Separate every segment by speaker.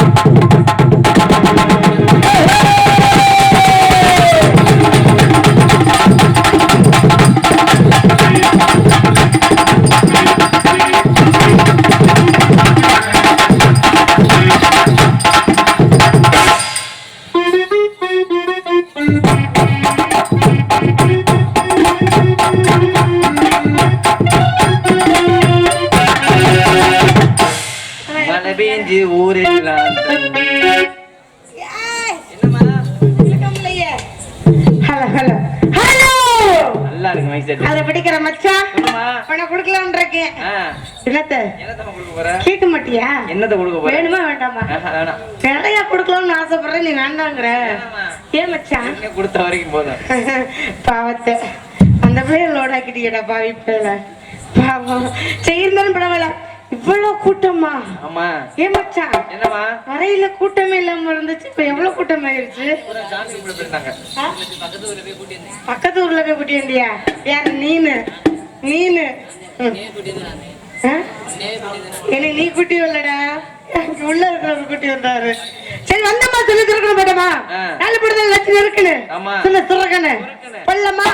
Speaker 1: Thank you. மழை பெஞ்சு ஊரெல்லாம் தண்ணி. என்னம்மா?
Speaker 2: Hello hello. ஹலோ!
Speaker 1: நல்லா இருக்கு மைக் செட்
Speaker 2: அத பிடிக்கிற மச்சான் உன குடுக்கலாம்னு இருக்கேன்.
Speaker 1: ஆ,
Speaker 2: என்னத்த?
Speaker 1: என்னத்தம்மா கொடுக்க போற?
Speaker 2: கேட்க மாட்டியா?
Speaker 1: என்னத்த கொடுக்க போற?
Speaker 2: வேணுமா வேண்டாமா?
Speaker 1: வேணாம்.
Speaker 2: நிறைய குடுக்கலாம்னு ஆசைப்படுறேன் நீ வேண்டாங்கிற. ஏன் மச்சான்
Speaker 1: கொடுத்த வரைக்கும் போதும்.
Speaker 2: பாவத்தை. அந்த பிள்ளைய லோட் ஆக்கிட்டீங்கடா பாவி பிள்ளை பாவம். சரி இருந்தாலும் பரவாயில்ல. இவ்வளவு கூட்டமா?
Speaker 1: ஆமா.
Speaker 2: ஏன் மச்சான்
Speaker 1: என்னம்மா?
Speaker 2: வரையில கூட்டமே இல்லாம இருந்துச்சு. இப்ப எவ்வளவு கூட்டம் ஆயிருச்சு? பக்கத்து ஊர்ல போய் கூட்டி வந்தியா? யார் நீனு? நீனு? என்னை நீ குட்டி வரலடா. எனக்கு உள்ள இருக்கிறவர் குட்டி வந்தாரு. சரி வந்தம்மா சொல்லி திறக்கணும் மேடமா. நாலு படத்தில் லட்சம் இருக்குன்னு. சொல்லு திறக்கணும்.
Speaker 1: திறக்கணும்.
Speaker 2: சொல்லம்மா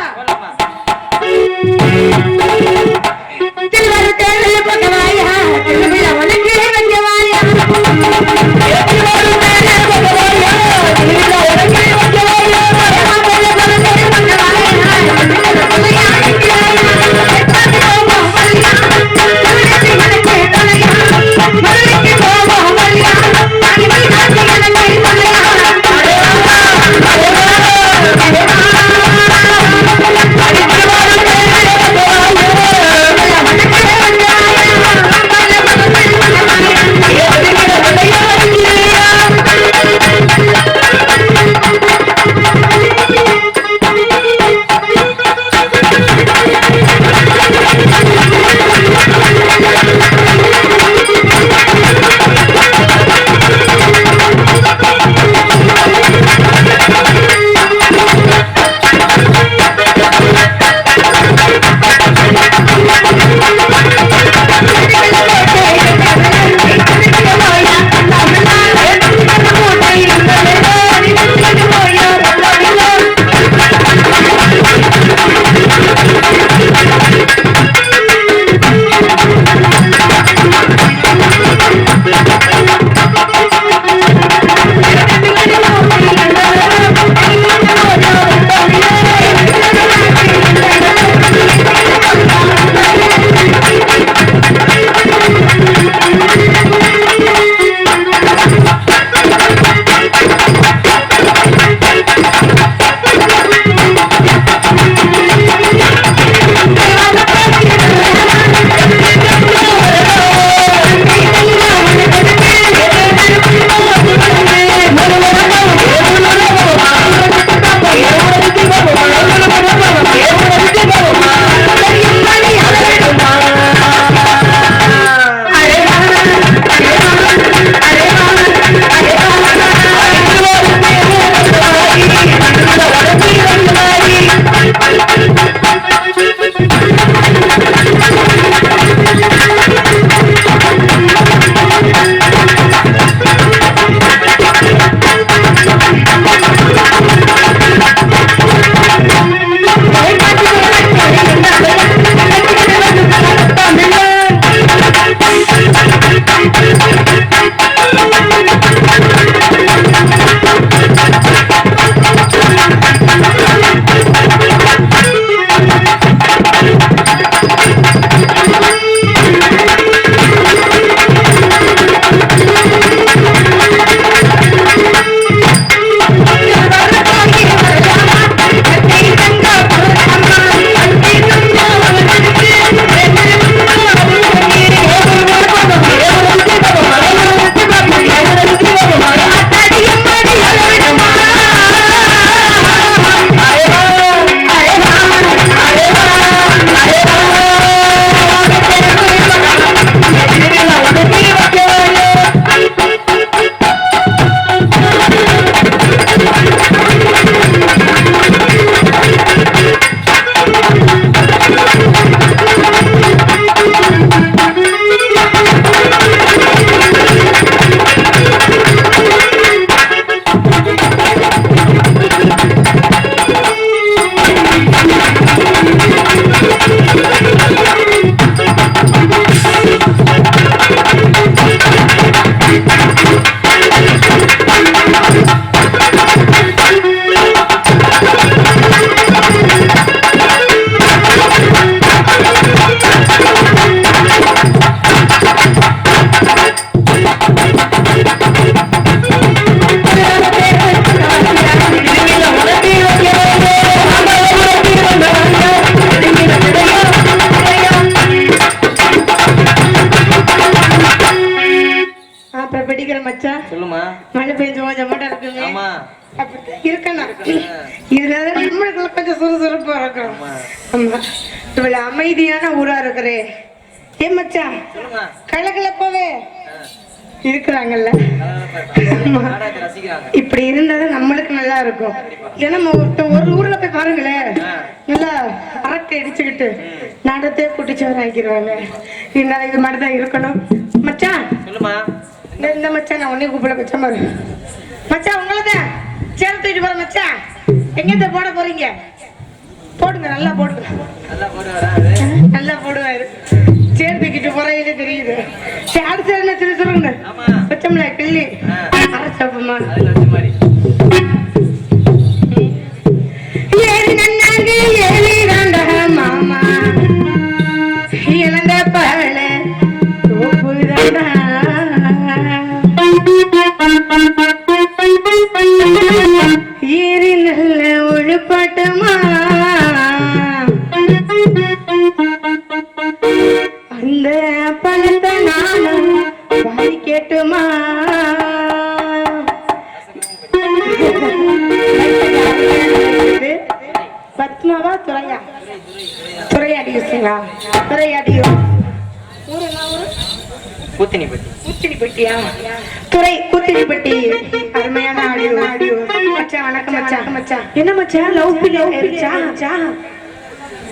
Speaker 2: மழை பெஞ்சு கொஞ்சம் மட்டும் இருக்கணும். இதுல நம்மளுக்குள்ள கொஞ்சம் சுறுசுறுப்பா இருக்கும்
Speaker 1: ஆமா.
Speaker 2: இவ்வளவு அமைதியான ஊரா இருக்கிறே. ஏ மச்சான். கலகலப்பாவே. இருக்கிறாங்கல்ல. இப்படி இருந்தாதான் நம்மளுக்கு நல்லா இருக்கும். ஏன்னா ஒரு ஊர்ல போய் பாருங்களேன். நல்லா அரட்டை அடிச்சுக்கிட்டு நாடத்தையே குட்டிச்சவர் ஆக்கிடுவாங்க இருந்தாலும் இது மாதிரி தான் இருக்கணும். மச்சான்.
Speaker 1: சொல்லுமா
Speaker 2: இந்த மச்சான் நான் உன்னையும் கூப்பிட மச்சான் பாரு. மச்சான் உங்களை தான் சேர்த்து தூக்கிட்டு போற மச்சான். எங்க போட போறீங்க? போடுங்க நல்லா போடுங்க.
Speaker 1: நல்லா
Speaker 2: போடுவாரு சேர் தூக்கிட்டு போறையிலே தெரியுது. சரி அடுத்த என்ன சொல்லி சொல்லுங்க.
Speaker 1: ஆமா.
Speaker 2: பச்சைமிளா கிள்ளி.
Speaker 1: ஆ. பூத்தினிப்பட்டி
Speaker 2: கூத்திரிப்பட்டியா துறை கூத்திரிப்பட்டி அருமையான ஆடியோ. ஆடியோ மச்சான் வணக்கம் மச்சான். மச்சான். என்ன மச்சான்? லவ் பண்ணி லவ் பண்ணிச்சா மச்சான்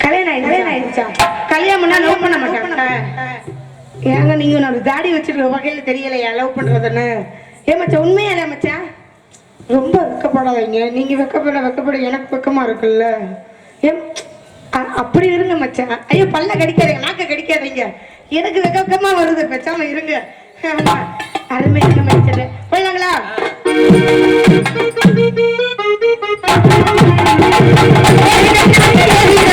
Speaker 2: கல்யாணம் ஆயிடுச்சு? கல்யாணம் ஆயிடுச்சா? கல்யாணம்னா லவ் பண்ண மாட்டாங்க ஏங்க நீங்க ஒரு தாடி வச்சிருக்க வகையில தெரியலையா? லவ் பண்றதுன்னு. ஏ மச்சான் உண்மையா மச்சான்? ரொம்ப வெக்கப்படாதீங்க. நீங்க வெக்கப்பட வெக்கப்பட எனக்கு வெக்கமா இருக்குல்ல. ஏன் அப்படி இருங்க மச்சான். ஐயோ பல்ல கடிக்காதீங்க. நாக்க கடிக்காதீங்க. எனக்கு வெக்க வெக்கமா வருது. பேசாம இருங்க. அருமையான மனுஷன் போயிடலாங்களா?
Speaker 3: Thank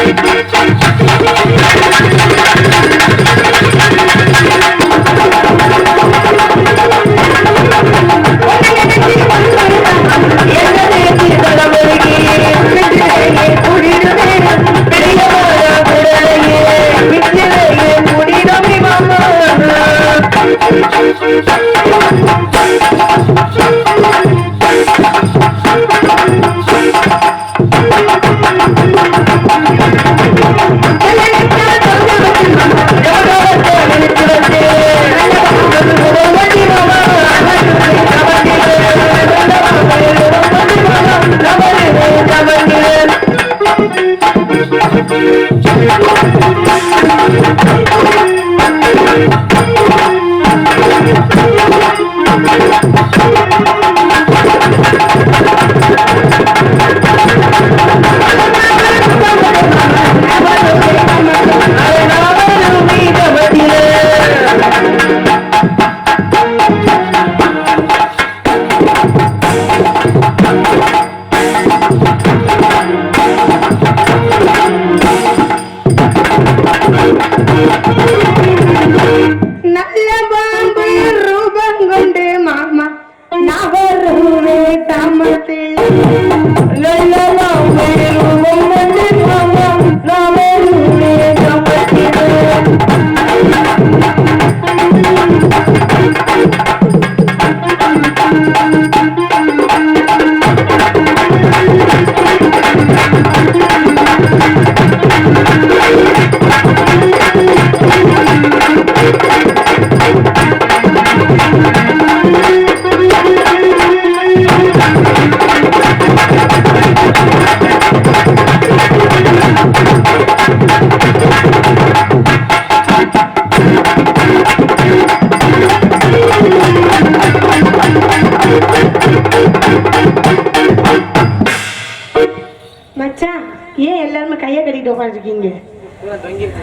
Speaker 1: Thank you.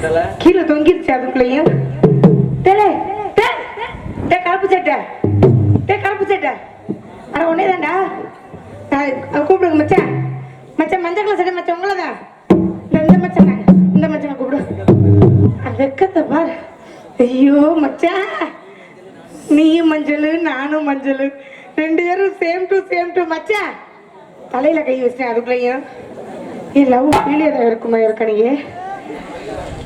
Speaker 1: தல.
Speaker 2: கீழே தொங்கிருச்சு அதுக்குள்ளேயும். கருப்பு சட்டை. டே கருப்பு சட்டை. அட ஒன்னே தான்டா கூப்பிடுங்க மச்சான். மச்சான் மஞ்சள் கலர் சட்டை மச்சான் உங்களை தான் இந்த மச்சான் இந்த மச்சான் கூப்பிடு. வெக்கத்தை பாரு. ஐயோ மச்சான். நீயும் மஞ்சள் நானும் மஞ்சள். ரெண்டு பேரும் சேம் டு சேம் டு மச்சான். தலையில கை வச்சிட்டேன் அதுக்குள்ளேயும். ஏ கீழே தான் இருக்குமா இருக்கனையே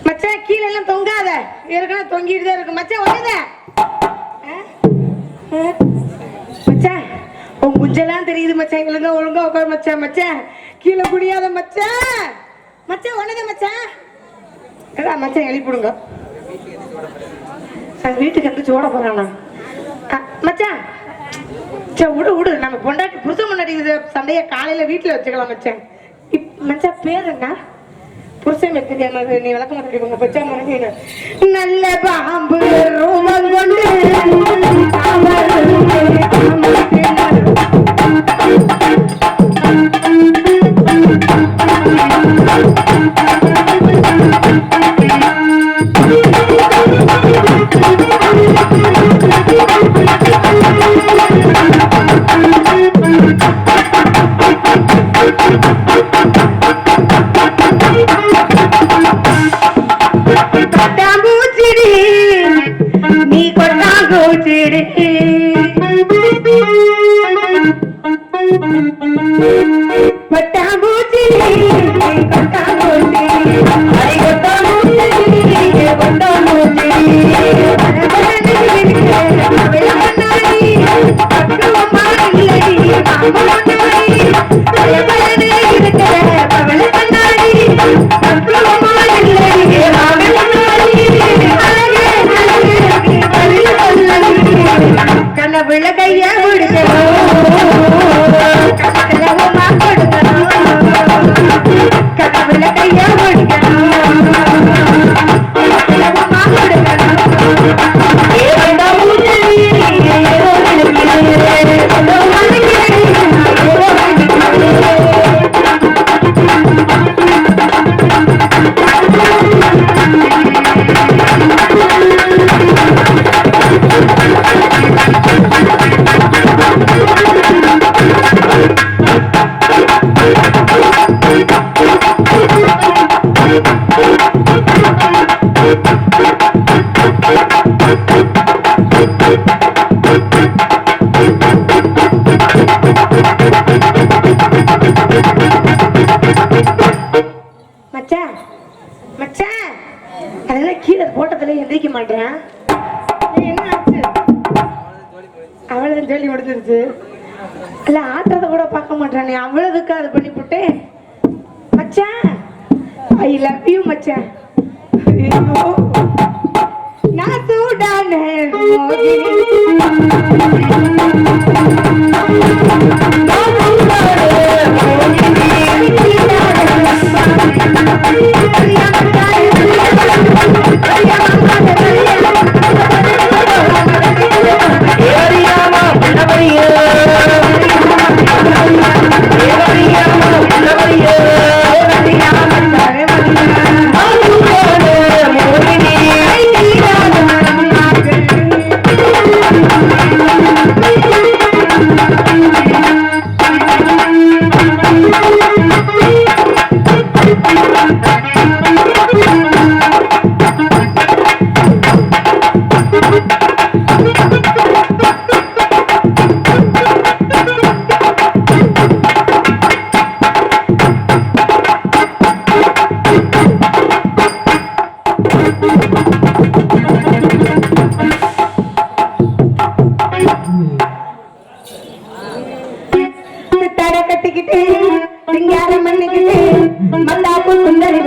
Speaker 2: மச்சான் கீழே எல்லாம் தொங்காத. ஏற்கனவே தொங்கிட்டு தான் இருக்கு. மச்சான் ஒண்ணுத மச்சான் உன் குஞ்செல்லாம் தெரியுது மச்சான். எங்களுக்கு ஒழுங்கா உட்கார் மச்சான். மச்சான் கீழே குடியாத மச்சான். மச்சான் ஒண்ணுத மச்சான். ஏடா மச்சான் எழுப்பிடுங்க அது வீட்டுக்கு வந்து சோட போறானா? அ, மச்சான் சரி விடு விடு. நம்ம பொண்டாட்டி புருஷன் முன்னாடி சண்டைய காலையில வீட்டுல வச்சுக்கலாம் மச்சான். இப் மச்சான் பேர் என்ன புருஷன் பேர் தெரியாம நீ விளக்கம் மாட்டேங்க உங்க பச்சா மனசு நல்ல பாம்பு ரூபம் கொண்டு கண்ணவிழ கைய விடுக்கணும் கொடுக்கணும். கைய மச்சான் அதெல்லாம் கீழே போட்டதுல எந்திரிக்க மாட்டேன். என்ன ஆச்சு? அவ்வளவு சொல்லி முடிஞ்சிருச்சு. இல்ல ஆட்டுறத கூட பார்க்க மாட்டானே. அவ்வளவுக்கு அது பண்ணி போட்டு. மச்சான் ஐ லவ் யூ மச்சான் நான் சூடான மோகினி. மண்ணுக்கு மல்லாப்பு சுந்தரி